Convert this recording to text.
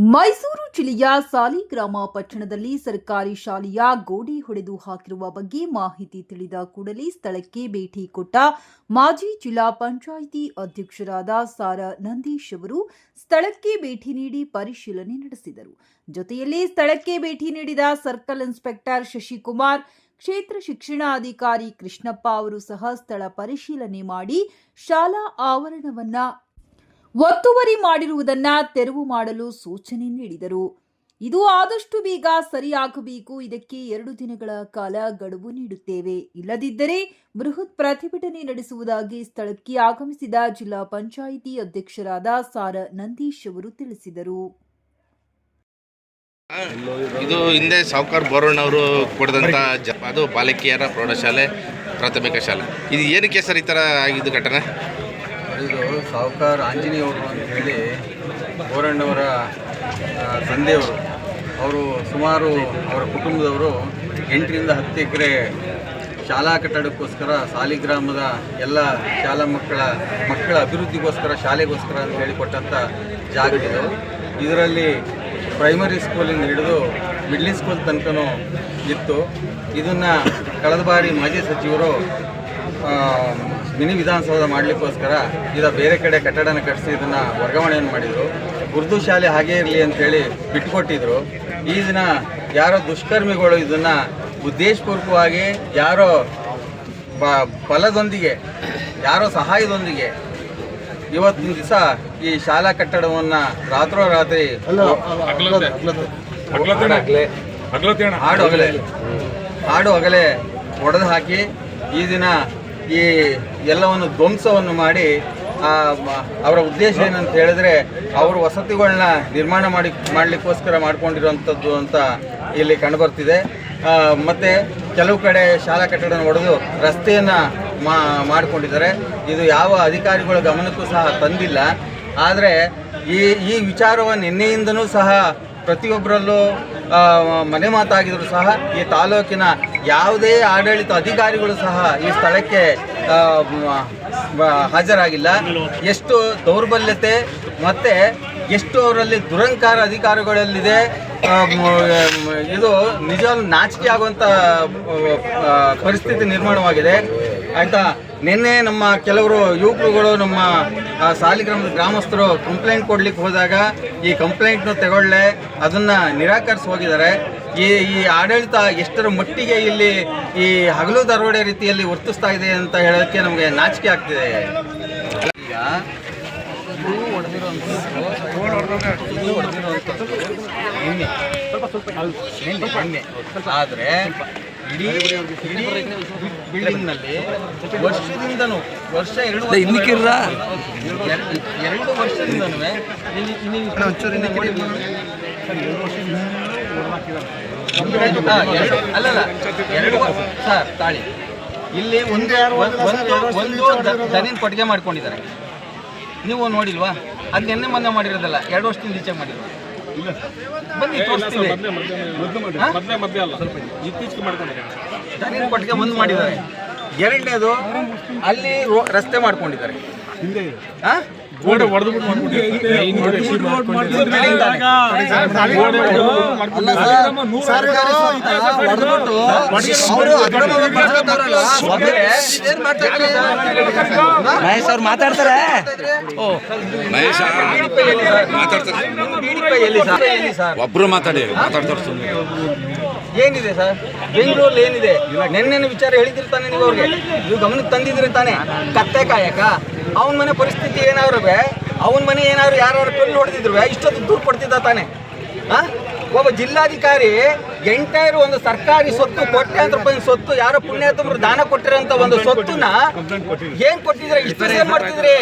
ಮೈಸೂರು ಜಿಲ್ಲೆಯ ಸಾಲಿಗ್ರಾಮ ಪಟ್ಟಣದಲ್ಲಿ ಸರ್ಕಾರಿ ಶಾಲೆಯ ಗೋಡೆ ಹೊಡೆದು ಹಾಕಿರುವ ಬಗ್ಗೆ ಮಾಹಿತಿ ತಿಳಿದ ಕೂಡಲೇ ಸ್ಥಳಕ್ಕೆ ಭೇಟಿ ಕೊಟ್ಟ ಮಾಜಿ ಜಿಲ್ಲಾ ಪಂಚಾಯಿತಿ ಅಧ್ಯಕ್ಷರಾದ ಸಾರ ನಂದೀಶ್ ಅವರು ಸ್ಥಳಕ್ಕೆ ಭೇಟಿ ನೀಡಿ ಪರಿಶೀಲನೆ ನಡೆಸಿದರು. ಜೊತೆಯಲ್ಲಿ ಸ್ಥಳಕ್ಕೆ ಭೇಟಿ ನೀಡಿದ ಸರ್ಕಲ್ ಇನ್ಸ್ಪೆಕ್ಟರ್ ಶಶಿಕುಮಾರ್, ಕ್ಷೇತ್ರ ಶಿಕ್ಷಣಾಧಿಕಾರಿ ಕೃಷ್ಣಪ್ಪ ಅವರು ಸಹ ಸ್ಥಳ ಪರಿಶೀಲನೆ ಮಾಡಿ ಶಾಲಾ ಆವರಣವನ್ನ ಒತ್ತುವರಿ ಮಾಡಿರುವುದನ್ನ ತೆರವು ಮಾಡಲು ಸೂಚನೆ ನೀಡಿದರು. ಇದು ಆದಷ್ಟು ಬೇಗ ಸರಿಯಾಗಬೇಕು. ಇದಕ್ಕೆ ಎರಡು ದಿನಗಳ ಕಾಲ ಗಡುವು ನೀಡುತ್ತೇವೆ. ಇಲ್ಲದಿದ್ದರೆ ಬೃಹತ್ ಪ್ರತಿಭಟನೆ ನಡೆಸುವುದಾಗಿ ಸ್ಥಳಕ್ಕೆ ಆಗಮಿಸಿದ ಜಿಲ್ಲಾ ಪಂಚಾಯಿತಿ ಅಧ್ಯಕ್ಷರಾದ ಸಾರ ನಂದೀಶ್ ಅವರು ತಿಳಿಸಿದರು. ಇದು ಹಿಂದೆ ಸಾವುಕಾರ್ ಬೋರಣ್ಣವರು ಕೊಡಿದಂಥ ಜ, ಅದು ಬಾಲಕಿಯರ ಪ್ರೌಢಶಾಲೆ, ಪ್ರಾಥಮಿಕ ಶಾಲೆ. ಇದು ಏನಕ್ಕೆ ಸರ್ ಈ ಥರ ಆಗಿದ್ದು ಘಟನೆ? ಇದು ಸಾವುಕಾರ ಆಂಜನೇಯವರು ಅಂತ ಹೇಳಿ ಬೋರಣ್ಣವರ ತಂದೆಯವರು. ಅವರು ಸುಮಾರು ಅವರ ಕುಟುಂಬದವರು ಎಂಟರಿಂದ ಹತ್ತು ಎಕರೆ ಶಾಲಾ ಕಟ್ಟಡಕ್ಕೋಸ್ಕರ ಸಾಲಿಗ್ರಾಮದ ಎಲ್ಲ ಶಾಲಾ ಮಕ್ಕಳ ಮಕ್ಕಳ ಅಭಿವೃದ್ಧಿಗೋಸ್ಕರ, ಶಾಲೆಗೋಸ್ಕರ ಅಂತ ಹೇಳಿ ಕೊಟ್ಟಂಥ ಜಾಗ ಇದು. ಇದರಲ್ಲಿ ಪ್ರೈಮರಿ ಸ್ಕೂಲಿಂದ ಹಿಡಿದು ಮಿಡ್ಲ್ ಸ್ಕೂಲ್ ತನಕನೂ ಇತ್ತು. ಇದನ್ನು ಕಳೆದ ಬಾರಿ ಮಾಜಿ ಸಚಿವರು ಮಿನಿ ವಿಧಾನಸೌಧ ಮಾಡಲಿಕ್ಕೋಸ್ಕರ ಇದ ಬೇರೆ ಕಡೆ ಕಟ್ಟಡನ ಕಟ್ಟಿಸಿ ಇದನ್ನು ವರ್ಗಾವಣೆಯನ್ನು ಮಾಡಿದರು. ಉರ್ದು ಶಾಲೆ ಹಾಗೇ ಇರಲಿ ಅಂತೇಳಿ ಬಿಟ್ಟುಕೊಟ್ಟಿದ್ರು ಈ ದಿನ ಯಾರೋ ದುಷ್ಕರ್ಮಿಗಳು ಇದನ್ನು ಉದ್ದೇಶಪೂರ್ವಕವಾಗಿ ಯಾರೋ ಬ ಬಲದೊಂದಿಗೆ ಯಾರೋ ಸಹಾಯದೊಂದಿಗೆ ಇವತ್ತಿನ ದಿವಸ ಈ ಶಾಲಾ ಕಟ್ಟಡವನ್ನು ರಾತ್ರೋರಾತ್ರಿ ಹಾಡು ಅಗಲೆ ಹಾಡು ಅಗಲೆ ಒಡೆದು ಹಾಕಿ ಈ ದಿನ ಈ ಎಲ್ಲವನ್ನು ಧ್ವಂಸವನ್ನು ಮಾಡಿ ಅವರ ಉದ್ದೇಶ ಏನಂತ ಹೇಳಿದ್ರೆ ಅವರು ವಸತಿಗಳನ್ನ ನಿರ್ಮಾಣ ಮಾಡಿ, ಮಾಡಲಿಕ್ಕೋಸ್ಕರ ಮಾಡಿಕೊಂಡಿರುವಂಥದ್ದು ಅಂತ ಇಲ್ಲಿ ಕಂಡುಬರ್ತಿದೆ. ಮತ್ತು ಕೆಲವು ಕಡೆ ಶಾಲಾ ಕಟ್ಟಡ ಒಡೆದು ರಸ್ತೆಯನ್ನು ಮಾ, ಮಾಡಿಕೊಂಡಿದ್ದಾರೆ. ಇದು ಯಾವ ಅಧಿಕಾರಿಗಳ ಗಮನಕ್ಕೂ ಸಹ ತಂದಿಲ್ಲ. ಆದರೆ ಈ ಈ ವಿಚಾರವನ್ನು ನಿನ್ನೆಯಿಂದನೂ ಸಹ ಪ್ರತಿಯೊಬ್ಬರಲ್ಲೂ ಮನೆ ಮಾತಾಗಿದ್ರು ಸಹ ಈ ತಾಲೂಕಿನ ಯಾವುದೇ ಆಡಳಿತ ಅಧಿಕಾರಿಗಳು ಸಹ ಈ ಸ್ಥಳಕ್ಕೆ ಹಾಜರಾಗಿಲ್ಲ. ಎಷ್ಟು ದೌರ್ಬಲ್ಯತೆ ಮತ್ತು ಎಷ್ಟು ಅವರಲ್ಲಿ ದುರಂಕಾರ ಅಧಿಕಾರಿಗಳಲ್ಲಿದೆ ಇದು ನಿಜವಾಗ್ಲೂ ನಾಚಿಕೆ ಆಗುವಂಥ ಪರಿಸ್ಥಿತಿ ನಿರ್ಮಾಣವಾಗಿದೆ. ಆಯಿತಾ? ನಿನ್ನೆ ನಮ್ಮ ಕೆಲವರು ಯುವಕರುಗಳು ನಮ್ಮ ಸಾಲಿಗ್ರಾಮದ ಗ್ರಾಮಸ್ಥರು ಕಂಪ್ಲೇಂಟ್ ಕೊಡ್ಲಿಕ್ಕೆ ಹೋದಾಗ ಈ ಕಂಪ್ಲೇಂಟ್ನ ತಗೊಳ್ಳೆ, ಅದನ್ನು ನಿರಾಕರಿಸಿ ಹೋಗಿದ್ದಾರೆ. ಈ ಈ ಆಡಳಿತ ಎಷ್ಟರ ಮಟ್ಟಿಗೆ ಇಲ್ಲಿ ಈ ಹಗಲು ದರೋಡೆ ರೀತಿಯಲ್ಲಿ ವರ್ತಿಸ್ತಾ ಇದೆ ಅಂತ ಹೇಳೋಕ್ಕೆ ನಮಗೆ ನಾಚಿಕೆ ಆಗ್ತಿದೆ. ಈಗ ಆದರೆ ಇಡೀ ಇಡೀ ಬಿಲ್ಡಿಂಗ್ನಲ್ಲಿ ವರ್ಷದಿಂದನೂ ವರ್ಷ ಎರಡು ವರ್ಷ- ಎರಡು- ಎರಡು ವರ್ಷದಿಂದನೂ ನೋಡಿ ಹಾ, ಎರಡು- ಅಲ್ಲಲ್ಲ ಎರಡು ವರ್ಷ ಸರ್ ತಾಳಿ. ಇಲ್ಲಿ ಒಂದು ಒಂದು ಒಂದು ದ- ದನಿನ ಕೊಟ್ಟಿಗೆ ಮಾಡ್ಕೊಂಡಿದ್ದಾರೆ. ನೀವು ನೋಡಿಲ್ವಾ? ಅದು ನಿನ್ನೆ ಮೊನ್ನೆ ಮಾಡಿರೋದಲ್ಲ ಎರಡು ವರ್ಷದಿಂದ ಈಚೆ ಮಾಡಿರೋದು. ಬನ್ನಿ ತೋರಿಸ್ತೀವಿ ಹಾ? ದನಿನ ಕೊಟ್ಟಿಗೆ ಒಂದು ಮಾಡಿದ್ದಾರೆ. ಎರಡನೇದು ಅಲ್ಲಿ ರಸ್ತೆ ಮಾಡ್ಕೊಂಡಿದ್ದಾರೆ. ಹಾ? ಗೋಡೆ ಹೊಡೆದು ಮಹೇಶ್ ಅವ್ರು ಮಾತಾಡ್ತಾರೆ ಮಹೇಶ ಮಾತಾಡ್ತಾರೆ? PDP ಎಲ್ಲಿ ಸರ್? ಎಲ್ಲಿ ಸರ್? ಒಬ್ರು ಮಾತಾಡಿ ಮಾತಾಡ್ತಾರೆ ಸುಮ್ಮನೆ ಏನಿದೆ ಸರ್? ಬೆಂಗಳೂರಲ್ಲಿ ಏನಿದೆ? ನೆನ್ನೆನ ವಿಚಾರ ಹೇಳಿದಿರ್ತಾನೆ ನೀವು ಅವ್ರಿಗೆ? ನೀವು ಗಮನಕ್ಕೆ ತಂದಿದ್ರಿ ತಾನೆ? ಕತ್ತೆ ಕಾಯಕ? ಅವನ ಮನೆ ಪರಿಸ್ಥಿತಿ ಏನಾದ್ರು ಅವನ ಮನೆ ಏನಾದ್ರು ಯಾರು ಕಲ್ಲು ಹೊಡೆದಿದ್ರು ಇಷ್ಟೊತ್ತು ದೂರು ಕೊಡ್ತಿದ್ದ ತಾನೆ? ಒಬ್ಬ ಜಿಲ್ಲಾಧಿಕಾರಿ ಎಂಟೈರ್ ಒಂದು ಸರ್ಕಾರಿ ಸ್ವತ್ತು ಕೋಟ್ಯಾಂತರ ರೂಪಾಯಿ ಸ್ವತ್ತು ಯಾರೋ ಪುಣ್ಯಾತ್ಮರು ದಾನ ಕೊಟ್ಟಿರೋಂಥ ಒಂದು ಸ್ವತ್ತುನ ಏನ್ ಕೊಟ್ಟಿದ್ರೆ? ಇಷ್ಟು ಮಾಡ್ತಿದ್ರಿ?